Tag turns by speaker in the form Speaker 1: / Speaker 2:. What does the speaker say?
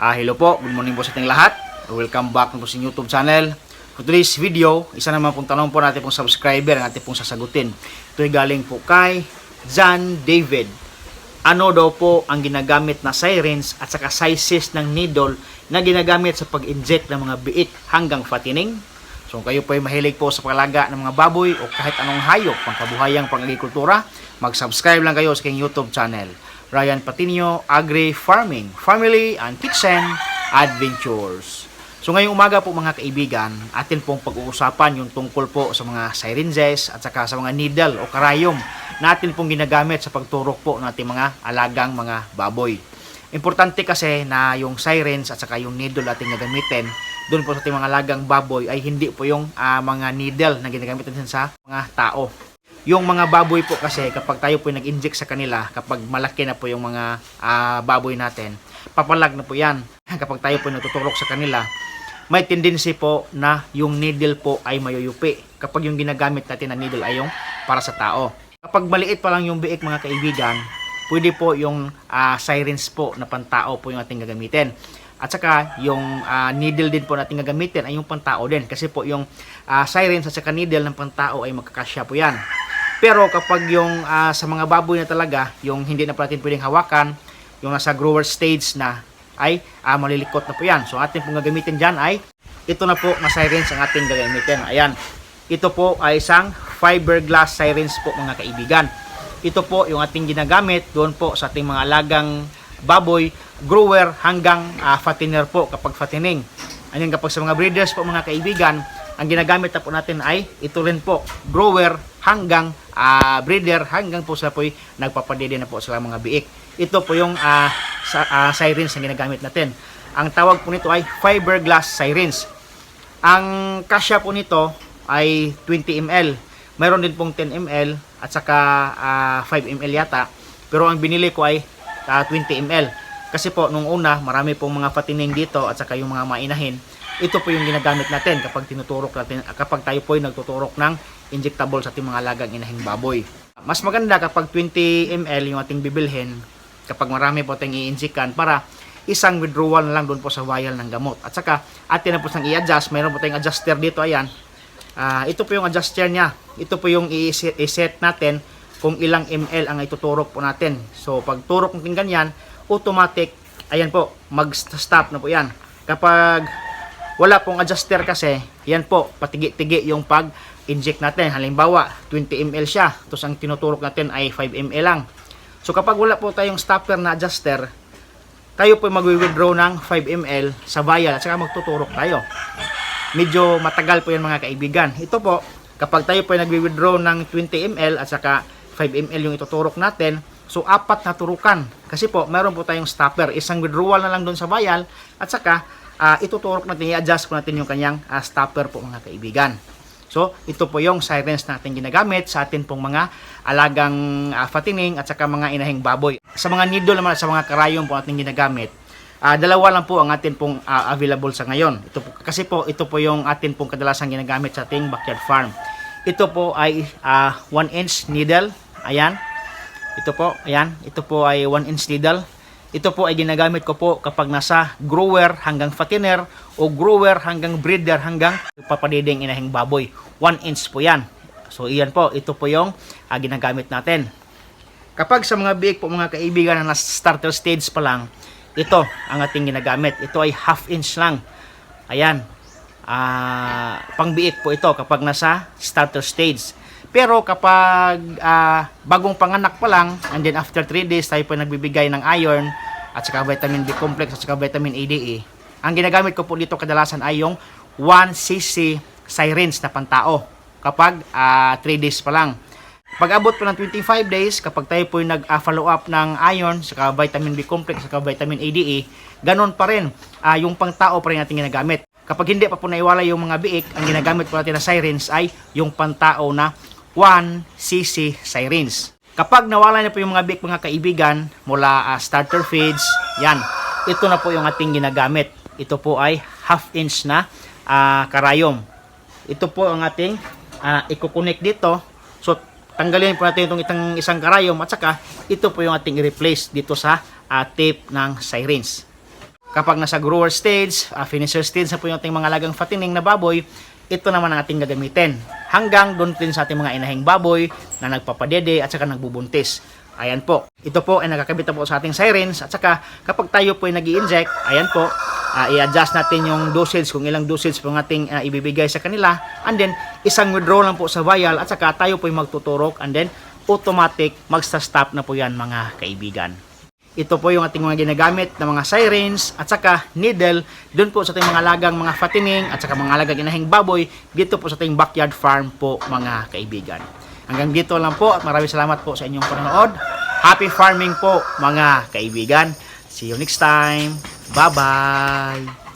Speaker 1: Ah, hello po, good morning po sa ating lahat. Welcome back po sa YouTube channel. For today's video, isa naman pong tanong po natin pong subscriber ang ating pong sasagutin. Ito ay galing po kay John David. Ano daw po ang ginagamit na sirens at saka sizes ng needle na ginagamit sa pag-inject ng mga biik hanggang fattening? So kung kayo po ay mahilig po sa paglaga ng mga baboy o kahit anong hayop pangkabuhayang pang-agrikultura, mag-subscribe lang kayo sa aking YouTube channel. Ryan Patinio Agri Farming, Family and Kitchen Adventures. So ngayong umaga po mga kaibigan, atin pong pag-uusapan yung tungkol po sa mga syringes at saka sa mga needle o karayom na atin pong ginagamit sa pagturok po ng ating mga alagang mga baboy. Importante kasi na yung sirens at saka yung needle ating gagamitin doon po sa ating mga alagang baboy ay hindi po yung ah, mga needle na ginagamit natin sa mga tao. Yung mga baboy po kasi kapag tayo po nag-inject sa kanila, kapag malaki na po yung mga ah, baboy natin, papalag na po yan. Kapag tayo po natutulok sa kanila, may tendency po na yung needle po ay mayuyupi. Kapag yung ginagamit natin na needle ay yung para sa tao. Kapag maliit pa lang yung biik mga kaibigan, pwede po yung ah, sirens po na pantao po yung ating gagamitin. At saka yung ah, needle din po natin gagamitin ay yung pantao din. Kasi po yung ah, sirens at saka needle ng pantao ay magkakasya po yan. Pero kapag yung ah, sa mga baboy na talaga, yung hindi na natin pwedeng hawakan, yung nasa grower stage na ay ah, malilikot na po yan. So ating pong gagamitin dyan ay ito na po na sirens ang ating gagamitin. Ayan. Ito po ay isang fiberglass sirens po mga kaibigan. Ito po yung ating ginagamit doon po sa ating mga alagang baboy, grower hanggang ah, fattener po kapag fattening. Ayan kapag sa mga breeders po mga kaibigan, ang ginagamit na po natin ay ito rin po, grower hanggang ah, breeder hanggang po sila po nagpapadede na po sila mga biik. Ito po yung ah, sa, ah, sirens na ginagamit natin. Ang tawag po nito ay fiberglass sirens. Ang kasya po nito ay 20 ml. Mayroon din pong 10 ml at saka ah, 5 ml yata. Pero ang binili ko ay ah, 20 ml. Kasi po nung una, marami pong mga patining dito at saka yung mga mainahin. Ito po yung ginagamit natin kapag tinuturok natin, kapag tayo po ay nagtuturok ng injectable sa ating mga alagang inahing baboy. Mas maganda kapag 20 ml yung ating bibilhin kapag marami po tayong i-injikan para isang withdrawal na lang doon po sa vial ng gamot. At saka atin na po siyang i-adjust. Mayroon po tayong adjuster dito, ayan. Ah, ito po yung adjuster niya. Ito po yung i-set natin kung ilang ml ang ituturok po natin. So pag turok natin ganyan, automatic, ayan po, mag-stop na po yan. Kapag wala pong adjuster kasi, yan po, patigi-tigi yung pag-inject natin. Halimbawa, 20 ml siya, tapos ang tinuturok natin ay 5 ml lang. So kapag wala po tayong stopper na adjuster, tayo po mag-withdraw ng 5 ml sa vial at saka magtuturok tayo. Medyo matagal po yan mga kaibigan. Ito po, kapag tayo po ay nag-withdraw ng 20 ml at saka 5 ml yung ituturok natin, so apat na turukan. Kasi po, meron po tayong stopper. Isang withdrawal na lang doon sa vial at saka ah, ituturok natin, i-adjust po natin yung kanyang ah, stopper po mga kaibigan. So, ito po yung sirens natin ginagamit sa atin pong mga alagang uh, fattening at saka mga inahing baboy. Sa mga needle naman at sa mga karayom po natin ginagamit, ah, dalawa lang po ang atin pong ah, available sa ngayon. Ito po, kasi po, ito po yung atin pong kadalasang ginagamit sa ating backyard farm. Ito po ay 1 inch needle. Ayan. Ito po, ayan. Ito po ay 1 inch needle. Ito po ay ginagamit ko po kapag nasa grower hanggang fattener o grower hanggang breeder hanggang papadiding inahing baboy. 1 inch po yan. So iyan po, ito po yung ah, ginagamit natin. Kapag sa mga biik po mga kaibigan na nasa starter stage pa lang, ito ang ating ginagamit. Ito ay half inch lang. Ayan. Ah, pangbiik po ito kapag nasa starter stage. Pero kapag ah, bagong panganak pa lang, and then after 3 days, tayo po nagbibigay ng iron, at saka vitamin B complex, at saka vitamin A, D, E. Ang ginagamit ko po dito kadalasan ay yung 1cc sirens na pantao kapag 3 days pa lang. Pag abot po ng 25 days, kapag tayo po yung nag-follow up ng iron, saka vitamin B complex, saka vitamin A, D, E, ganon pa rin. ah, yung pangtao pa rin natin ginagamit. Kapag hindi pa po naiwala yung mga biik, ang ginagamit po natin na sirens ay yung pantao na 1cc sirens. Kapag nawala na po yung mga biik mga kaibigan mula ah, starter feeds, yan, ito na po yung ating ginagamit. Ito po ay half inch na ah, karayom. Ito po ang ating uh, i-connect dito. So, tanggalin po natin itong itang isang karayom at saka ito po yung ating i-replace dito sa ah, tape ng sirens. Kapag nasa grower stage, uh, finisher stage na po yung ating mga alagang fattening na baboy, ito naman ang ating gagamitin. Hanggang doon din sa ating mga inahing baboy na nagpapadede at saka nagbubuntis. Ayan po. Ito po ay nakakabit na po sa ating sirens at saka kapag tayo po ay nag inject ayan po, ah, i-adjust natin yung dosage kung ilang dosage po ating ah, ibibigay sa kanila and then isang withdraw lang po sa vial at saka tayo po ay magtuturok and then automatic magsa-stop na po yan mga kaibigan. Ito po yung ating mga ginagamit na mga sirens at saka needle doon po sa ating mga lagang mga fattening at saka mga lagang inahing baboy dito po sa ating backyard farm po mga kaibigan. Hanggang dito lang po at maraming salamat po sa inyong panonood. Happy farming po mga kaibigan. See you next time. Bye-bye.